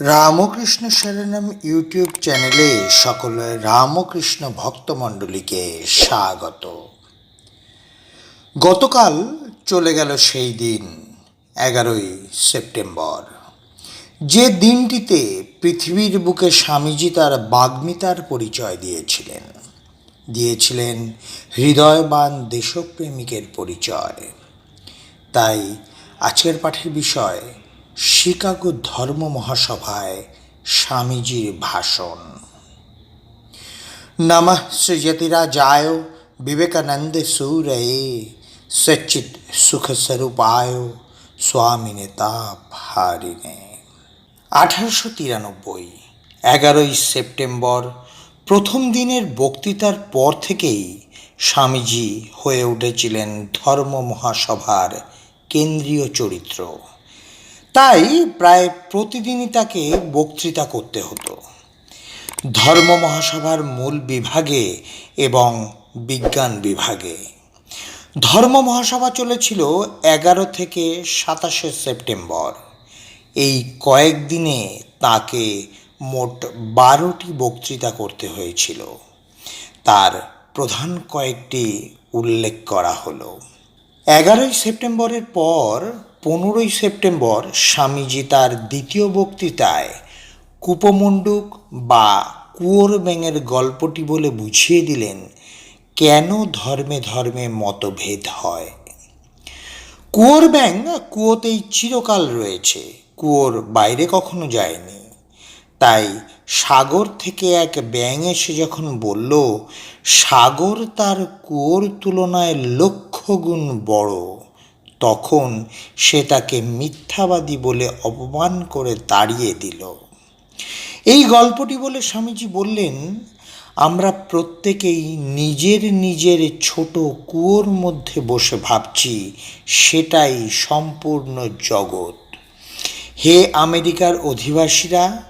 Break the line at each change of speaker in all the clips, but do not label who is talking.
Ramakrishna শরণম YouTube চ্যানেলে সকল রামকৃষ্ণ ভক্তমণ্ডলীকে স্বাগত। গতকাল চলে গেল সেই দিন, এগারোই সেপ্টেম্বর। যে দিনটিতে পৃথিবীর বুকে স্বামীজি তার বাগ্মিতার পরিচয় দিয়েছিলেন দিয়েছিলেন হৃদয়বান দেশপ্রেমিকের পরিচয়। তাই আজকের পাঠের বিষয় শিকাগো ধর্ম মহাসভায় স্বামীজির ভাষণ। নমঃ সৃজতিরাজায় বিবেকানন্দে সূরয়ে সচ্চিত সুখ স্বরূপায় স্বামিনে তাপহারিণে আঠারোশো তিরানব্বই, এগারোই সেপ্টেম্বর, প্রথম দিনের বক্তৃতার পর থেকেই স্বামীজি হয়ে উঠেছিলেন ধর্ম মহাসভার কেন্দ্রীয় চরিত্র। তাই প্রায় প্রতিদিনই তাকে বক্তৃতা করতে হতো। ধর্ম মহাসভার মূল বিভাগে এবং বিজ্ঞান বিভাগে। ধর্ম মহাসভা চলেছিল এগারো থেকে সাতাশে সেপ্টেম্বর। এই কয়েকদিনে তাকে মোট বারোটি বক্তৃতা করতে হয়েছিল। তার প্রধান কয়েকটি উল্লেখ করা হলো। এগারোই সেপ্টেম্বরের পর পনেরোই সেপ্টেম্বর স্বামীজি তার দ্বিতীয় বক্তৃতায় কূপমণ্ডুক বা কুয়োর ব্যাঙের গল্পটি বলে বুঝিয়ে দিলেন, কেন ধর্মে ধর্মে মতভেদ হয়? কুয়োর ব্যাঙ কুয়োতেই চিরকাল রয়েছে, কুয়োর বাইরে কখনো যায়নি। তাই সাগর থেকে এক ব্যাঙ এসে যখন বলল, সাগর তার কুয়োর তুলনায় লক্ষ গুণ বড়। তখন সে তাকে মিথ্যাবাদী বলে অপমান করে তাড়িয়ে দিল। এই গল্পটি বলে স্বামীজি বললেন, আমরা প্রত্যেকেই নিজের নিজের ছোট কুয়োর মধ্যে বসে ভাবছি, সেটাই সম্পূর্ণ জগৎ। হে আমেরিকার অধিবাসীরা,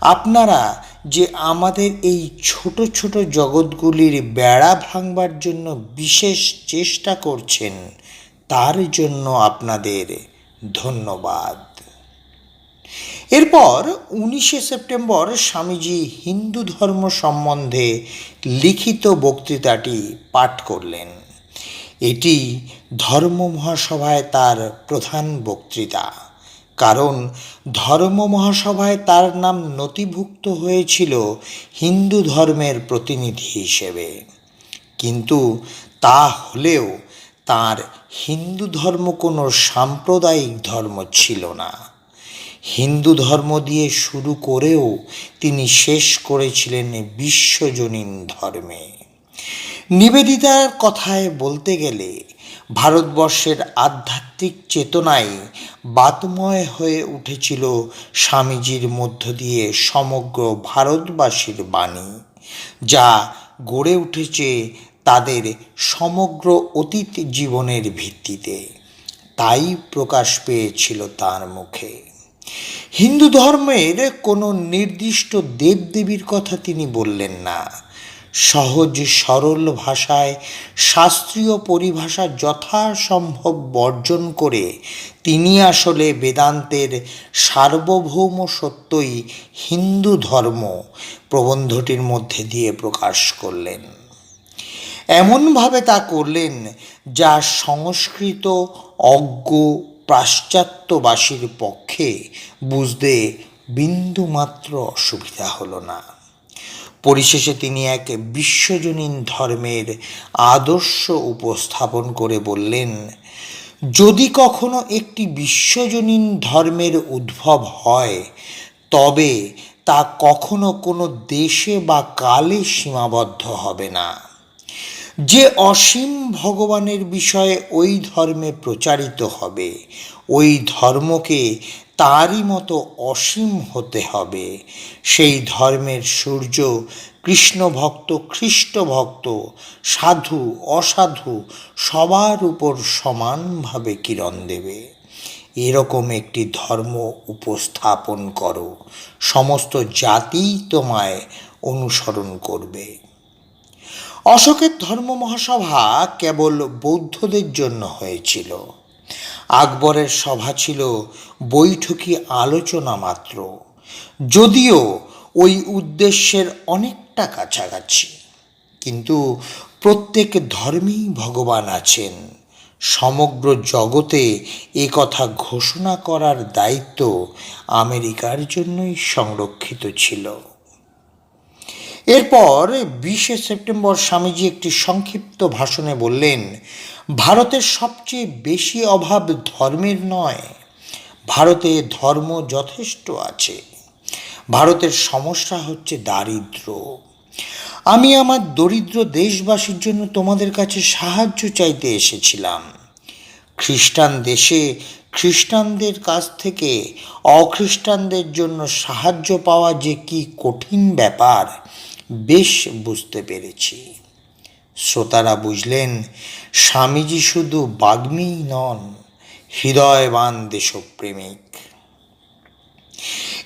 আপনারা যে আমাদের এই ছোট ছোট জগৎগুলির বেড়া ভাঙবার জন্য বিশেষ চেষ্টা করছেন তার জন্য আপনাদের ধন্যবাদ। এরপর উনিশে সেপ্টেম্বর স্বামীজি হিন্দু ধর্ম সম্বন্ধে লিখিত বক্তৃতাটি পাঠ করলেন। এটি ধর্ম মহাসভায় তার প্রধান বক্তৃতা। কারণ ধর্ম মহাসভায় তার নাম নথিভুক্ত হয়েছিল হিন্দু ধর্মের প্রতিনিধি হিসেবে। কিন্তু তা হলেও তার হিন্দু ধর্ম কোনো সাম্প্রদায়িক ধর্ম ছিল না। হিন্দু ধর্ম দিয়ে শুরু করেও তিনি শেষ করেছিলেন বিশ্বজনীন ধর্মে। নিবেদিতার কথায় বলতে গেলে, ভারতবর্ষের আধ্যাত্মিক চেতনায় বাতময় হয়ে উঠেছিল স্বামীজির মধ্য দিয়ে সমগ্র ভারতবাসীর বাণী, যা গড়ে উঠেছে তাদের সমগ্র অতীত জীবনের ভিত্তিতে। তাই প্রকাশ পেয়েছিল তার মুখে। হিন্দু ধর্মের কোনো নির্দিষ্ট দেবদেবীর কথা তিনি বললেন না। সহজ, সরল ভাষায় শাস্ত্রীয় পরিভাষা যথাসম্ভব বর্জন করে তিনি আসলে বেদান্তের সার্বভৌম সত্যই হিন্দু ধর্ম প্রবন্ধটির মধ্যে দিয়ে প্রকাশ করলেন। এমনভাবে তা করলেন যা সংস্কৃত অজ্ঞ পাশ্চাত্যবাসীর পক্ষে বুঝতে বিন্দুমাত্র অসুবিধা হলো না। পরিশেষে তিনি এক বিশ্বজনীন ধর্মের আদর্শ উপস্থাপন করে বললেন, যদি কখনো একটি বিশ্বজনীন ধর্মের উদ্ভব হয়, তবে তা কখনো কোনো দেশে বা কালে সীমাবদ্ধ হবে না। যে অসীম ভগবানের বিষয়ে ওই ধর্মে প্রচারিত হবে, ওই ধর্মকে তারই মতো অসীম হতে হবে। সেই ধর্মের সূর্য কৃষ্ণ ভক্ত খ্রিস্ট ভক্ত, সাধু, অসাধু সবার উপর সমানভাবে কিরণ দেবে। এরকম একটি ধর্ম উপস্থাপন করো। সমস্ত জাতিই তোমায় অনুসরণ করবে। অশোকের ধর্ম মহাসভা কেবল বৌদ্ধদের জন্য হয়েছিল। আকবরের সভা ছিল বৈঠকি আলোচনা মাত্র। যদিও ওই উদ্দেশ্যের অনেকটা কাছাকাছি। কিন্তু প্রত্যেক ধর্মেই ভগবান আছেন। সমগ্র জগতে এ কথা ঘোষণা করার দায়িত্ব আমেরিকার জন্যই সংরক্ষিত ছিল। এরপর বিশে সেপ্টেম্বর স্বামীজি একটি সংক্ষিপ্ত ভাষণে বললেন, ভারতের সবচেয়ে বেশি অভাব ধর্মের নয়, ভারতে ধর্ম যথেষ্ট আছে। ভারতের সমস্যা হচ্ছে দারিদ্র আমি আমার দরিদ্র দেশবাসীর জন্য তোমাদের কাছে সাহায্য চাইতে এসেছিলাম। খ্রিস্টান দেশে খ্রিস্টানদের কাছ থেকে অখ্রিস্টানদের জন্য সাহায্য পাওয়া যে কি কঠিন ব্যাপার বেশ বুঝতে পেরেছি। শ্রোতারা বুঝলেন, স্বামীজি শুধু বাগ্মী নন, হৃদয়বান দেশপ্রেমিক।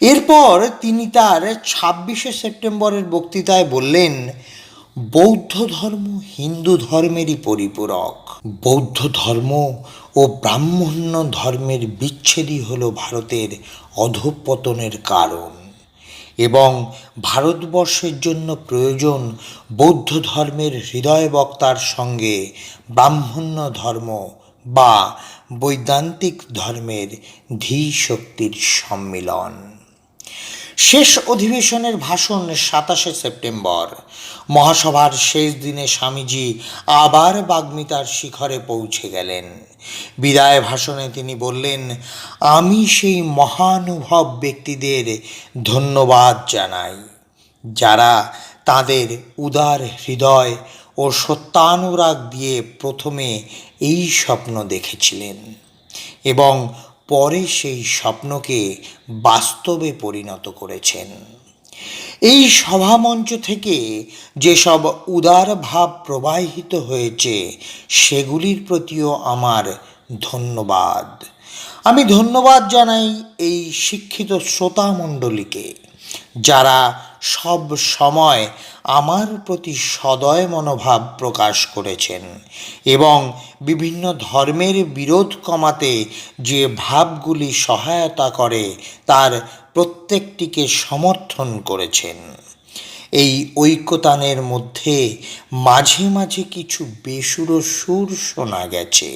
এরপর তিনি তার ছাব্বিশে সেপ্টেম্বরের বক্তৃতায় বললেন, বৌদ্ধ ধর্ম হিন্দু ধর্মেরই পরিপূরক। বৌদ্ধ ধর্ম ও ব্রাহ্মণ্য ধর্মের বিচ্ছেদই হল ভারতের অধঃপতনের কারণ। এবং ভারতবর্ষের জন্য প্রয়োজন বৌদ্ধ ধর্মের হৃদয় বক্তার সঙ্গে ব্রাহ্মণ্য ধর্ম বা বৈদান্তিক ধর্মের ধী শক্তির সম্মিলন। শেষ অধিবেশনের ভাষণ সাতাশে সেপ্টেম্বর। মহাসভার শেষ দিনে স্বামীজি আবার বাগ্মিতার শিখরে পৌঁছে গেলেন। বিদায় ভাষণে তিনি বললেন, আমি সেই মহানুভব ব্যক্তিদের ধন্যবাদ জানাই, যারা তাদের উদার হৃদয় ও সত্যানুরাগ দিয়ে প্রথমে এই স্বপ্ন দেখেছিলেন এবং পরে সেই স্বপ্নকে বাস্তবে পরিণত করেছেন। এই সভামঞ্চ থেকে যেসব উদার ভাব প্রবাহিত হয়েছে, সেগুলির প্রতিও আমার ধন্যবাদ। আমি ধন্যবাদ জানাই এই শিক্ষিত শ্রোতা মণ্ডলীকে যারা সব সময় আমার প্রতি সদয় মনোভাব প্রকাশ করেছেন এবং বিভিন্ন ধর্মের বিরোধ কমাতে যে ভাবগুলি সহায়তা করে, তার প্রত্যেকটিকে সমর্থন করেছেন। এই ঐক্যতানের মধ্যে মাঝে মাঝে কিছু বেসুরো সুর শোনা গেছে।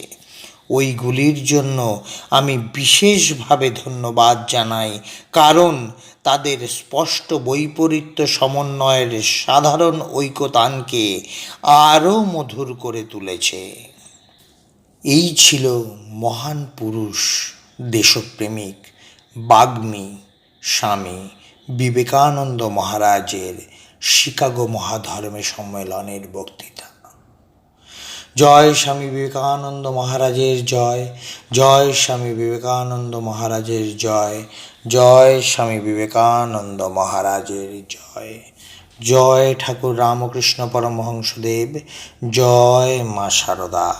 ওইগুলির জন্য আমি বিশেষভাবে ধন্যবাদ জানাই, কারণ তাদের স্পষ্ট বৈপরীত্য সমন্বয়ের সাধারণ ঐক্যতানকে আরও মধুর করে তুলেছে। এই ছিল মহান পুরুষ, দেশপ্রেমিক, বাগ্মী, স্বামী বিবেকানন্দ মহারাজের শিকাগো মহাধর্মে সম্মেলনের বক্তৃতা। জয় স্বামী বিবেকানন্দ মহারাজের জয় জয় স্বামী বিবেকানন্দ মহারাজের জয় জয় স্বামী বিবেকানন্দ মহারাজের জয়। জয় ঠাকুর রামকৃষ্ণ পরমহংসদেব, জয় মা শারদা